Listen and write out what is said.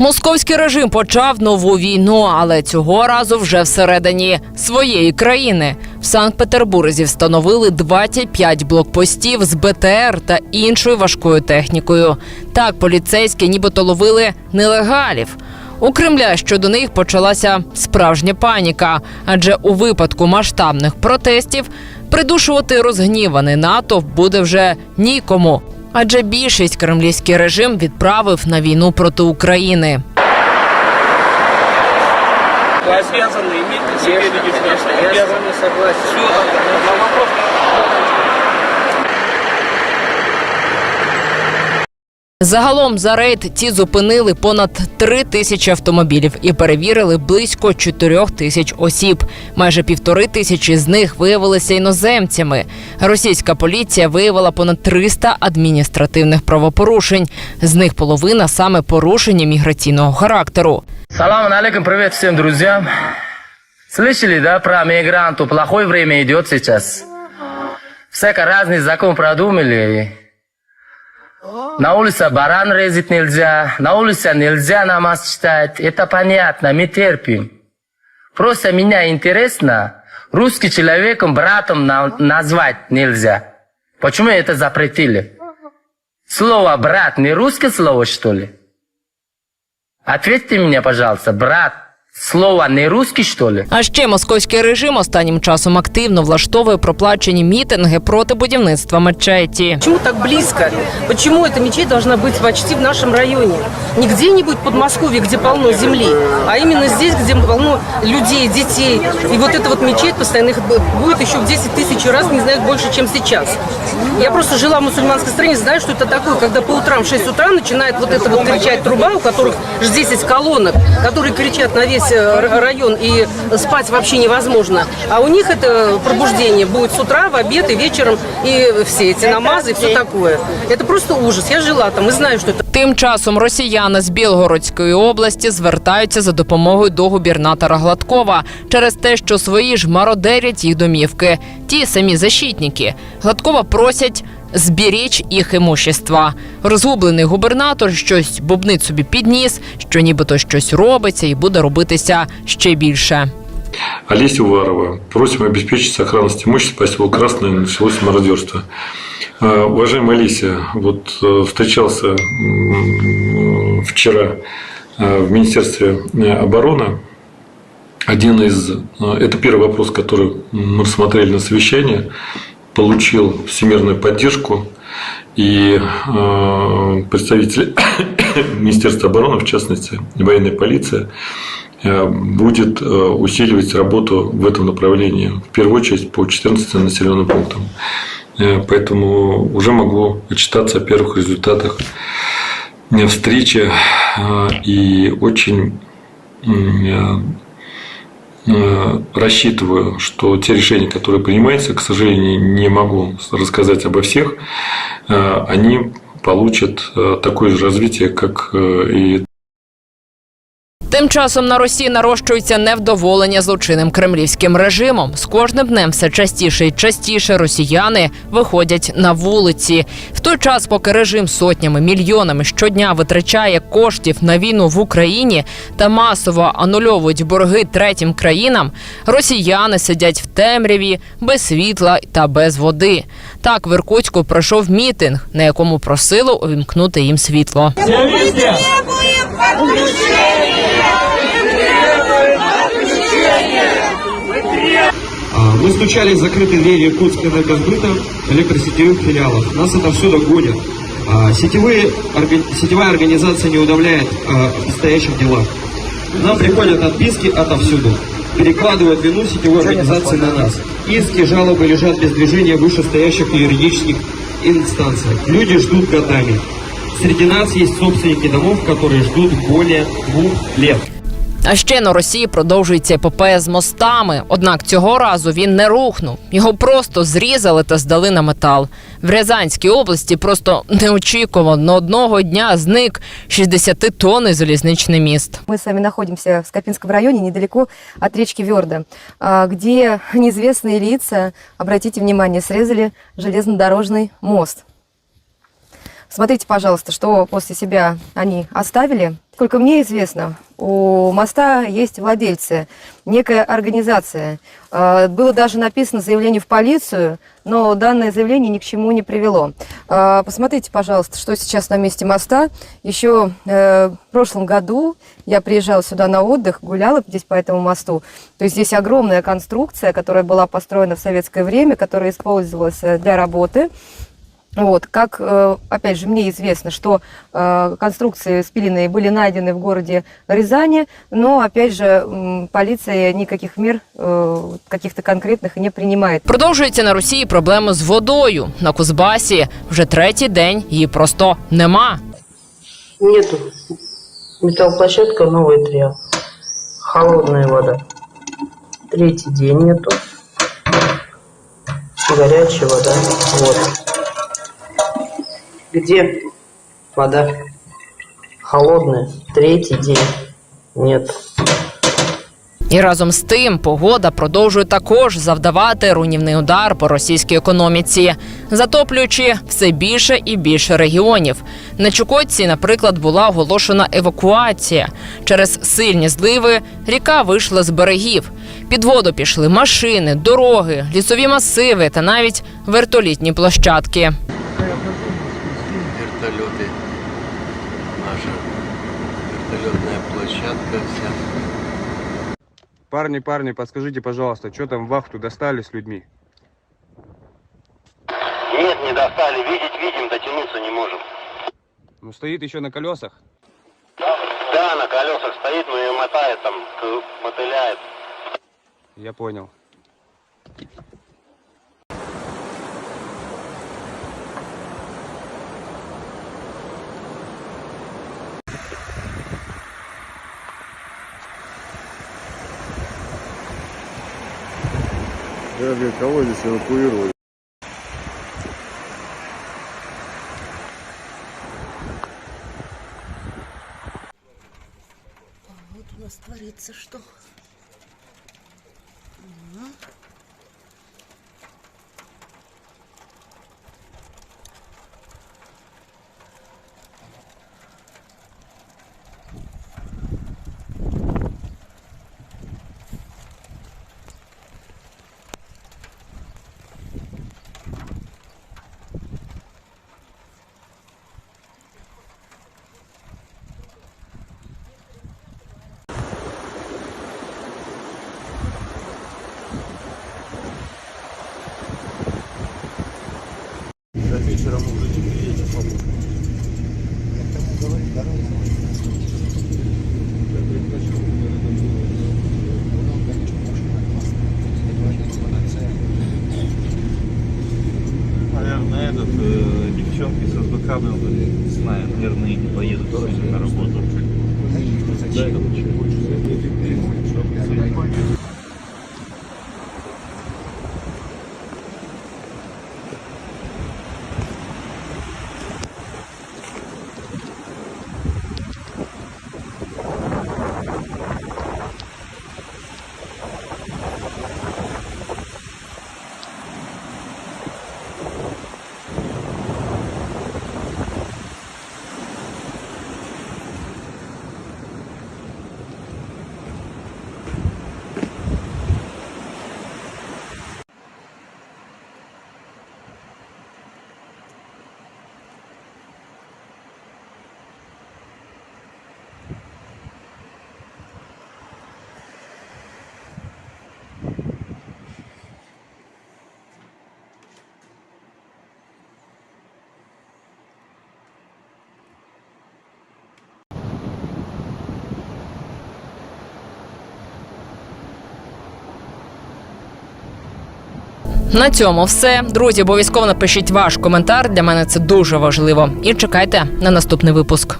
Московський режим почав нову війну, але цього разу вже всередині своєї країни. В Санкт-Петербурзі встановили 25 блокпостів з БТР та іншою важкою технікою. Так поліцейські нібито ловили нелегалів. У Кремля щодо них почалася справжня паніка, адже у випадку масштабних протестів придушувати розгніваний натовп буде вже нікому. Адже більшість кремлівський режим відправив на війну проти України. Вы обязаны иметь на себе Загалом за рейд ті зупинили понад три тисячі автомобілів і перевірили близько чотирьох тисяч осіб. Майже півтори тисячі з них виявилися іноземцями. Російська поліція виявила понад 300 адміністративних правопорушень. З них половина саме порушення міграційного характеру. Салам алейкум, привет всем друзьям. Слышали, да, про мигрантов? Плохое время идет сейчас. Всяко разный закон продумали. На улице баран резать нельзя, на улице нельзя намаз читать. Это понятно, мы терпим. Просто меня интересно, русский человеком братом на- назвать нельзя. Почему это запретили? Слово брат не русское слово, что ли? Ответьте мне, пожалуйста, брат, слово не русский, что ли? А ще московський режим останнім часом активно влаштовує проплачені мітинги проти будівництва мечеті. Почему так близко? Почему эта мечеть должна быть почти в нашем районе? Не где-нибудь в Подмосковье, где полно земли, а именно здесь, где полно людей, детей. И вот эта вот мечеть постоянно их б- будет еще в 10 тысяч раз, не знаю, больше, чем сейчас. Я просто жила в мусульманской стране, знаю, что это такое, когда по утрам в 6 утра начинает вот это вот кричать труба, у которых ж 10 колонок, которые кричат на весь э, р- район, и спать вообще невозможно. А у них это пробуждение будет с утра, в обед и вечером, и все эти намазы, и все такое. Это просто ужас. Я жила там и знаю, что это Тим часом росіяни з Білгородської області звертаються за допомогою до губернатора Гладкова через те, що свої ж мародерять їх домівки. Ті самі защитники. Гладкова просять зберіч їх імущества. Розгублений губернатор щось бубнить собі під ніс, що нібито щось робиться і буде робитися ще більше. Олеся Уварова. Просим обеспечить сохранность имущества поселок Красное началось мародерство. Э, Уважаемая Олеся, вот э, встречался м, вчера э, в Министерстве э, обороны. Один из, э, это первый вопрос, который мы рассмотрели на совещании, Получил всемирную поддержку и э, представители Министерства обороны, в частности, военная полиция, э, будет э, усиливать работу в этом направлении, в первую очередь по 14 населенным пунктам. Поэтому уже могу отчитаться о первых результатах встречи и очень рассчитываю, что те решения, которые принимаются, к сожалению, не могу рассказать обо всех, э, они получат э, такое же развитие, как э, и Тим часом на Росії нарощується невдоволення злочинним кремлівським режимом. З кожним днем все частіше і частіше росіяни виходять на вулиці. В той час, поки режим сотнями мільйонами щодня витрачає коштів на війну в Україні та масово анульовують борги третім країнам, росіяни сидять в темряві без світла та без води. Так в Іркутську пройшов мітинг, на якому просили увімкнути їм світло. А, Мы стучали в закрытые двери Иркутской энергосбыта электросетевых филиалов. Нас это все догонит. А, Сетевые, орга- сетевая организация не удавляет а, в настоящих делах. Нам приходят отписки отовсюду. Перекладывают вину сетевой организации на нас. Иски, жалобы лежат без движения вышестоящих юридических инстанций. Люди ждут годами. Среди нас есть собственники домов, которые ждут более двух лет. А ще на Росії продовжується епопея з мостами. Однак цього разу він не рухнув. Його просто зрізали та здали на метал. В Рязанській області просто неочікувано одного дня зник 60-тонний залізничний міст. Мы с вами находимся в Скопинском районе, недалеко от речки Верда, а, где неизвестные лица, обратите внимание, срезали железнодорожный мост. Смотрите, пожалуйста, что после себя они оставили. Сколько мне известно, у моста есть владельцы, некая организация. Э, Было даже написано заявление в полицию, но данное заявление ни к чему не привело. Э, Посмотрите, пожалуйста, что сейчас на месте моста. Еще э, в прошлом году я приезжала сюда на отдых, гуляла здесь по этому мосту. То есть здесь огромная конструкция, которая была построена в советское время, которая использовалась э, для работы. Вот, как, э, опять же, мне известно, что э, конструкции спиленные были найдены в городе Рязани, но, опять же, м, полиция никаких мер э, каких-то конкретных не принимает. Продовжується на Росії проблеми з водою. На Кузбасі вже третій день її просто нема. Нету. Металлплощадка новый триал. Холодная вода. Третий день нету. Горячая вода. Вот. Где вода? Холодная. Третий день. Нет. І разом з тим погода продовжує також завдавати руйнівний удар по російській економіці, затоплюючи все більше і більше регіонів. На Чукотці, наприклад, була оголошена евакуація. Через сильні зливи ріка вийшла з берегів. Під воду пішли машини, дороги, лісові масиви та навіть вертолітні площадки. Площадка вся. Парни, парни, подскажите, пожалуйста, что там вахту достали с людьми? Нет, не достали. Видеть видим, дотянуться не можем. Ну, стоит еще на колесах. Да, на колесах стоит, но ее мотает там, мотыляет. Я понял. Я, блин, кого здесь эвакуировали? Вот у нас творится что. С не знаю, наверное, не поедут сегодня на работу. На цьому все. Друзі, обов'язково напишіть ваш коментар. Для мене це дуже важливо. І чекайте на наступний випуск.